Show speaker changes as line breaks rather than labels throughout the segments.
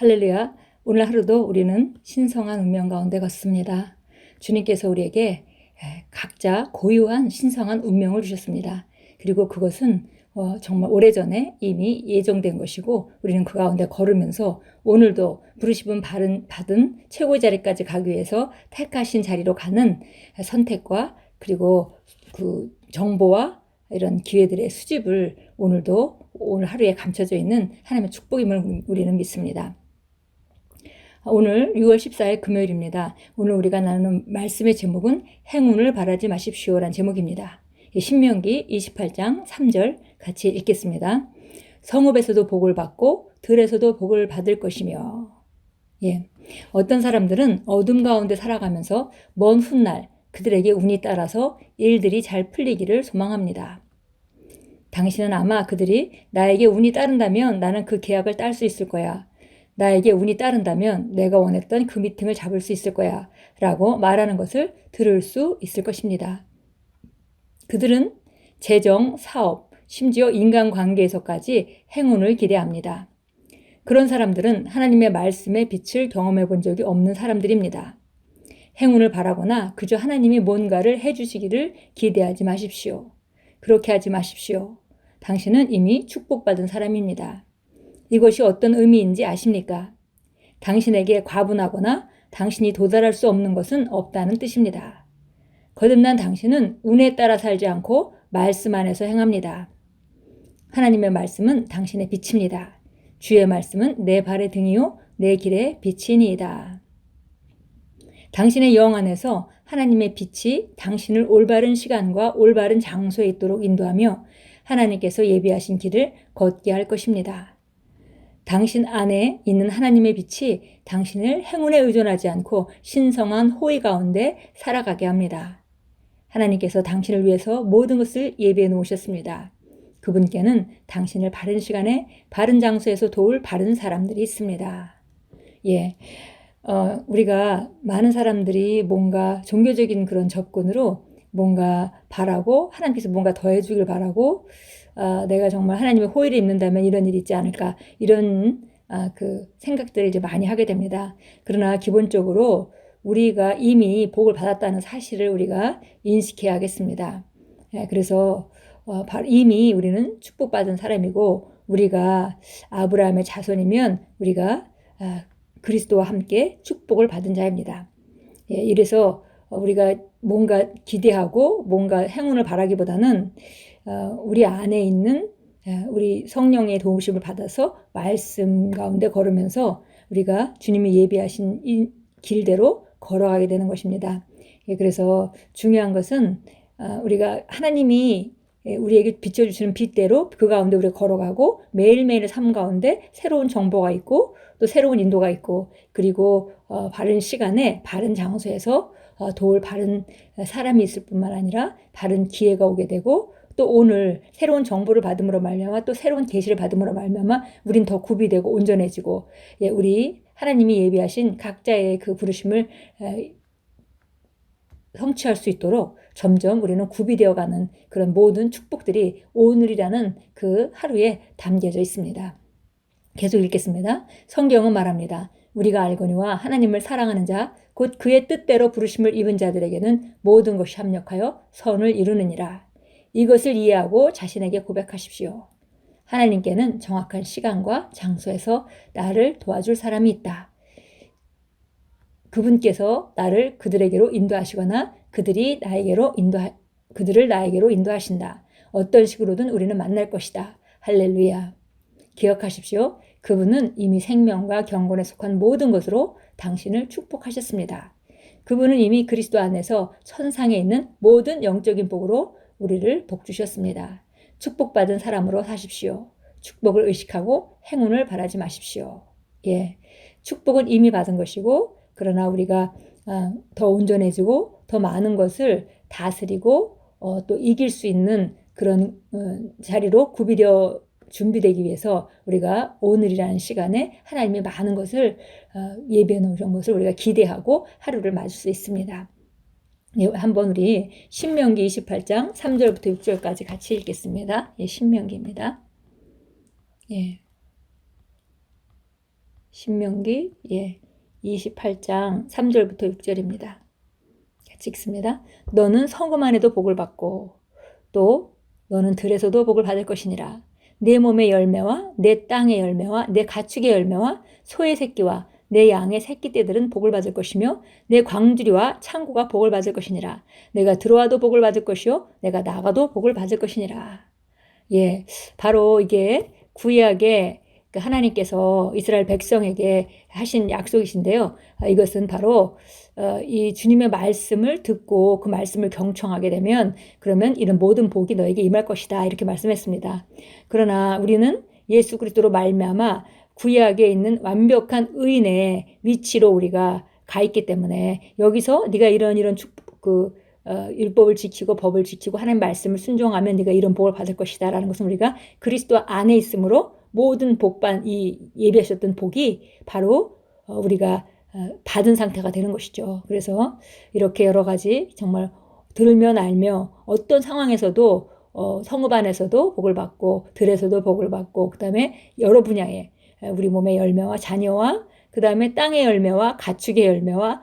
할렐루야. 오늘 하루도 우리는 신성한 운명 가운데 걷습니다. 주님께서 우리에게 각자 고유한 신성한 운명을 주셨습니다. 그리고 그것은 어, 정말 오래전에 이미 예정된 것이고 우리는 그 가운데 걸으면서 오늘도 부르심은 받은, 받은 최고의 자리까지 가기 위해서 택하신 자리로 가는 선택과 그리고 그 정보와 이런 기회들의 수집을 오늘도 오늘 하루에 감춰져 있는 하나님의 축복임을 우리는 믿습니다. 오늘 6월 14일 금요일입니다. 오늘 우리가 나누는 말씀의 제목은 행운을 바라지 마십시오란 제목입니다. 신명기 28장 3절 같이 읽겠습니다. 성읍에서도 복을 받고 들에서도 복을 받을 것이며 예. 어떤 사람들은 어둠 가운데 살아가면서 먼 훗날 그들에게 운이 따라서 일들이 잘 풀리기를 소망합니다. 당신은 아마 그들이 나에게 운이 따른다면 나는 그 계약을 딸 수 있을 거야. 나에게 운이 따른다면 내가 원했던 그 미팅을 잡을 수 있을 거야. 라고 말하는 것을 들을 수 있을 것입니다. 그들은 재정, 사업, 심지어 인간관계에서까지 행운을 기대합니다. 그런 사람들은 하나님의 말씀의 빛을 경험해 본 적이 없는 사람들입니다. 행운을 바라거나 그저 하나님이 뭔가를 해주시기를 기대하지 마십시오. 그렇게 하지 마십시오. 당신은 이미 축복받은 사람입니다. 이것이 어떤 의미인지 아십니까? 당신에게 과분하거나 당신이 도달할 수 없는 것은 없다는 뜻입니다. 거듭난 당신은 운에 따라 살지 않고 말씀 안에서 행합니다. 하나님의 말씀은 당신의 빛입니다. 주의 말씀은 내 발의 등이요 내 길의 빛이니이다. 당신의 영 안에서 하나님의 빛이 당신을 올바른 시간과 올바른 장소에 있도록 인도하며 하나님께서 예비하신 길을 걷게 할 것입니다. 당신 안에 있는 하나님의 빛이 당신을 행운에 의존하지 않고 신성한 호의 가운데 살아가게 합니다. 하나님께서 당신을 위해서 모든 것을 예비해 놓으셨습니다. 그분께는 당신을 바른 시간에 바른 장소에서 도울 바른 사람들이 있습니다. 예. 어, 우리가 많은 사람들이 뭔가 종교적인 그런 접근으로 뭔가 바라고 하나님께서 뭔가 더해 주길 바라고 아, 내가 정말 하나님의 호의를 입는다면 이런 일이 있지 않을까 이런 아, 그 생각들을 이제 많이 하게 됩니다. 그러나 기본적으로 우리가 이미 복을 받았다는 사실을 우리가 인식해야겠습니다. 예, 그래서 어, 이미 우리는 축복받은 사람이고 우리가 아브라함의 자손이면 우리가 아, 그리스도와 함께 축복을 받은 자입니다. 예, 이래서 우리가 뭔가 기대하고 뭔가 행운을 바라기보다는 어, 우리 안에 있는 우리 성령의 도우심을 받아서 말씀 가운데 걸으면서 우리가 주님이 예비하신 이 길대로 걸어가게 되는 것입니다. 예, 그래서 중요한 것은 어, 우리가 하나님이 예, 우리에게 비춰주시는 빛대로 그 가운데 우리가 걸어가고 매일매일 삶 가운데 새로운 정보가 있고 또 새로운 인도가 있고 그리고 어, 바른 시간에 바른 장소에서 어, 도울 바른 사람이 있을 뿐만 아니라 바른 기회가 오게 되고 또 오늘 새로운 정보를 받음으로 말미암아 또 새로운 계시를 받음으로 말미암아 우린 더 구비되고 온전해지고 예, 우리 하나님이 예비하신 각자의 그 부르심을 에, 성취할 수 있도록 점점 우리는 구비되어 가는 그런 모든 축복들이 오늘이라는 그 하루에 담겨져 있습니다. 계속 읽겠습니다. 성경은 말합니다. 우리가 알거니와 하나님을 사랑하는 자, 곧 그의 뜻대로 부르심을 입은 자들에게는 모든 것이 합력하여 선을 이루느니라. 이것을 이해하고 자신에게 고백하십시오. 하나님께는 정확한 시간과 장소에서 나를 도와줄 사람이 있다. 그분께서 나를 그들에게로 인도하시거나 그들이 나에게로 인도하, 그들을 나에게로 인도하신다. 어떤 식으로든 우리는 만날 것이다. 할렐루야. 기억하십시오. 그분은 이미 생명과 경건에 속한 모든 것으로 당신을 축복하셨습니다. 그분은 이미 그리스도 안에서 천상에 있는 모든 영적인 복으로 우리를 복 주셨습니다. 축복받은 사람으로 사십시오. 축복을 의식하고 행운을 바라지 마십시오. 예. 축복은 이미 받은 것이고, 그러나 우리가 아, 더 온전해지고 더 많은 것을 다스리고 어, 또 이길 수 있는 그런 어, 자리로 구비되어 준비되기 위해서 우리가 오늘이라는 시간에 하나님의 많은 것을 어, 예배해 놓으신 것을 우리가 기대하고 하루를 맞을 수 있습니다. 예, 한번 우리 신명기 28장 3절부터 6절까지 같이 읽겠습니다. 예, 신명기입니다. 예. 신명기 예 28장 3절부터 6절입니다. 같이 읽습니다. 너는 성금 안에도 복을 받고 또 너는 들에서도 복을 받을 것이니라. 내 몸의 열매와 내 땅의 열매와 내 가축의 열매와 소의 새끼와 내 양의 새끼 떼들은 복을 받을 것이며 내 광주리와 창고가 복을 받을 것이니라. 내가 들어와도 복을 받을 것이요 내가 나가도 복을 받을 것이니라. 예, 바로 이게 구약의 그 하나님께서 이스라엘 백성에게 하신 약속이신데요. 아, 이것은 바로 어, 이 주님의 말씀을 듣고 그 말씀을 경청하게 되면 그러면 이런 모든 복이 너에게 임할 것이다 이렇게 말씀했습니다. 그러나 우리는 예수 그리스도로 말미암아 구약에 있는 완벽한 의인의 위치로 우리가 가 있기 때문에 여기서 네가 이런 이런 축복 그 어, 율법을 지키고 법을 지키고 하나님 말씀을 순종하면 네가 이런 복을 받을 것이다라는 것은 우리가 그리스도 안에 있으므로 모든 복반 이 예비하셨던 복이 바로 어, 우리가 어, 받은 상태가 되는 것이죠. 그래서 이렇게 여러 가지 정말 들으면 알며 어떤 상황에서도 어, 성읍 안에서도 복을 받고 들에서도 복을 받고 그다음에 여러 분야에 우리 몸의 열매와 자녀와 그 다음에 땅의 열매와 가축의 열매와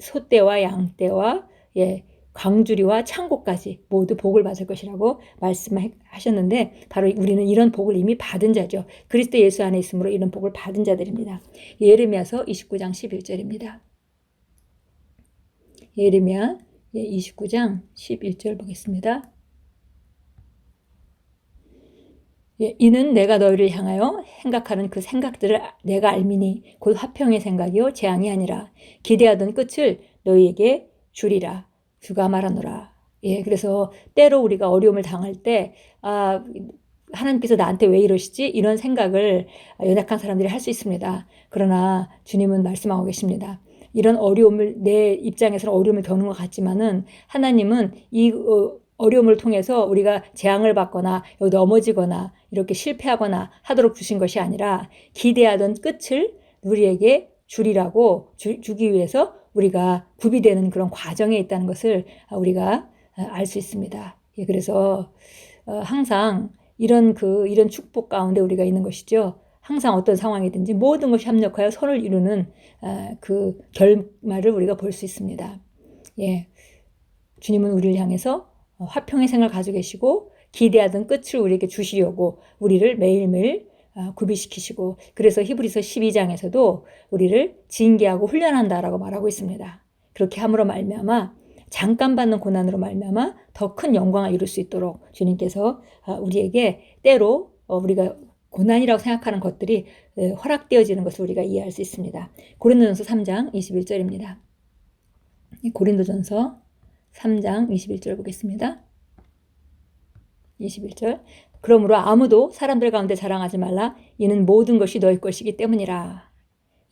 소떼와 양떼와 예, 광주리와 창고까지 모두 복을 받을 것이라고 말씀하셨는데 바로 우리는 이런 복을 이미 받은 자죠. 그리스도 예수 안에 있으므로 이런 복을 받은 자들입니다. 예레미야서 29장 11절입니다. 예레미야 29장 11절 보겠습니다. 예, 이는 내가 너희를 향하여 생각하는 그 생각들을 내가 알미니 곧 화평의 생각이요 재앙이 아니라 기대하던 끝을 너희에게 주리라. 주가 말하노라. 예, 그래서 때로 우리가 어려움을 당할 때, 아, 하나님께서 나한테 왜 이러시지? 이런 생각을 연약한 사람들이 할 수 있습니다. 그러나 주님은 말씀하고 계십니다. 이런 어려움을 내 입장에서는 어려움을 겪는 것 같지만은 하나님은 이 어, 어려움을 통해서 우리가 재앙을 받거나 넘어지거나 이렇게 실패하거나 하도록 주신 것이 아니라 기대하던 끝을 우리에게 주리라고 주, 주기 위해서 우리가 구비되는 그런 과정에 있다는 것을 우리가 알 수 있습니다. 예, 그래서 어, 항상 이런 그 이런 축복 가운데 우리가 있는 것이죠. 항상 어떤 상황이든지 모든 것이 합력하여 선을 이루는 아, 그 결말을 우리가 볼 수 있습니다. 예, 주님은 우리를 향해서 화평의 생을 가지고 계시고 기대하던 끝을 우리에게 주시려고 우리를 매일매일 아, 구비시키시고 그래서 히브리서 12장에서도 우리를 징계하고 훈련한다라고 말하고 있습니다. 그렇게 함으로 말미암아 잠깐 받는 고난으로 말미암아 더 큰 영광을 이룰 수 있도록 주님께서 아, 우리에게 때로 어, 우리가 고난이라고 생각하는 것들이 허락되어지는 것을 우리가 이해할 수 있습니다. 고린도전서 3장 21절입니다. 고린도전서 3장 21절 보겠습니다. 21절 그러므로 아무도 사람들 가운데 자랑하지 말라. 이는 모든 것이 너희 것이기 때문이라.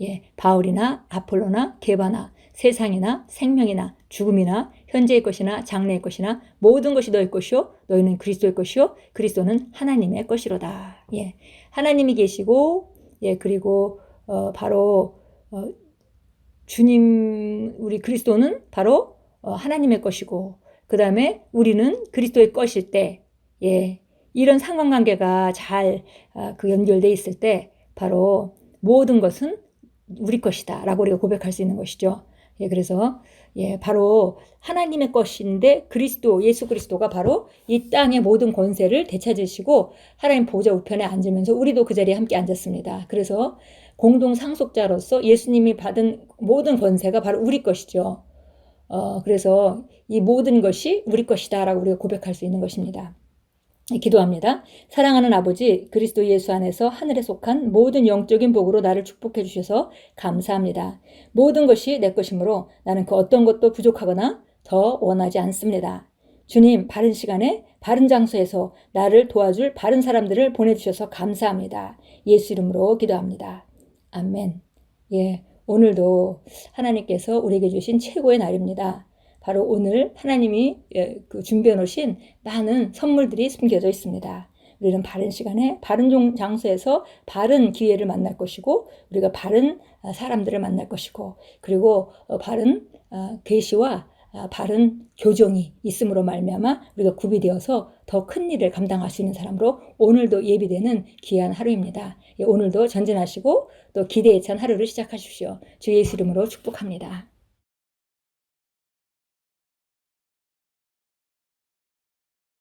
예, 바울이나 아폴로나 게바나 세상이나 생명이나 죽음이나 현재의 것이나 장래의 것이나 모든 것이 너희 것이요 너희는 그리스도의 것이요 그리스도는 하나님의 것이로다. 예. 하나님이 계시고 예, 그리고 어 바로 어 주님 우리 그리스도는 바로 어 하나님의 것이고 그 다음에 우리는 그리스도의 것일 때 예. 이런 상관관계가 잘그 아, 연결돼 있을 때 바로 모든 것은 우리 것이다 라고 우리가 고백할 수 있는 것이죠. 예, 그래서 예, 바로 하나님의 것인데 그리스도 예수 그리스도가 바로 이 땅의 모든 권세를 되찾으시고 하나님 보좌 우편에 앉으면서 우리도 그 자리에 함께 앉았습니다. 그래서 공동 상속자로서 예수님이 받은 모든 권세가 바로 우리 것이죠. 어, 그래서 이 모든 것이 우리 것이다라고 우리가 고백할 수 있는 것입니다. 기도합니다. 사랑하는 아버지, 그리스도 예수 안에서 하늘에 속한 모든 영적인 복으로 나를 축복해 주셔서 감사합니다. 모든 것이 내 것이므로 나는 그 어떤 것도 부족하거나 더 원하지 않습니다. 주님, 바른 시간에 바른 장소에서 나를 도와줄 바른 사람들을 보내주셔서 감사합니다. 예수 이름으로 기도합니다. 아멘. 예, 오늘도 하나님께서 우리에게 주신 최고의 날입니다. 바로 오늘 하나님이 예, 그 준비해 놓으신 많은 선물들이 숨겨져 있습니다. 우리는 바른 시간에 바른 장소에서 바른 기회를 만날 것이고 우리가 바른 아, 사람들을 만날 것이고 그리고 어, 바른 아, 계시와 아, 바른 교정이 있음으로 말미암아 우리가 구비되어서 더 큰 일을 감당할 수 있는 사람으로 오늘도 예비되는 귀한 하루입니다. 예, 오늘도 전진하시고 또 기대에 찬 하루를 시작하십시오. 주 예수 이름으로 축복합니다.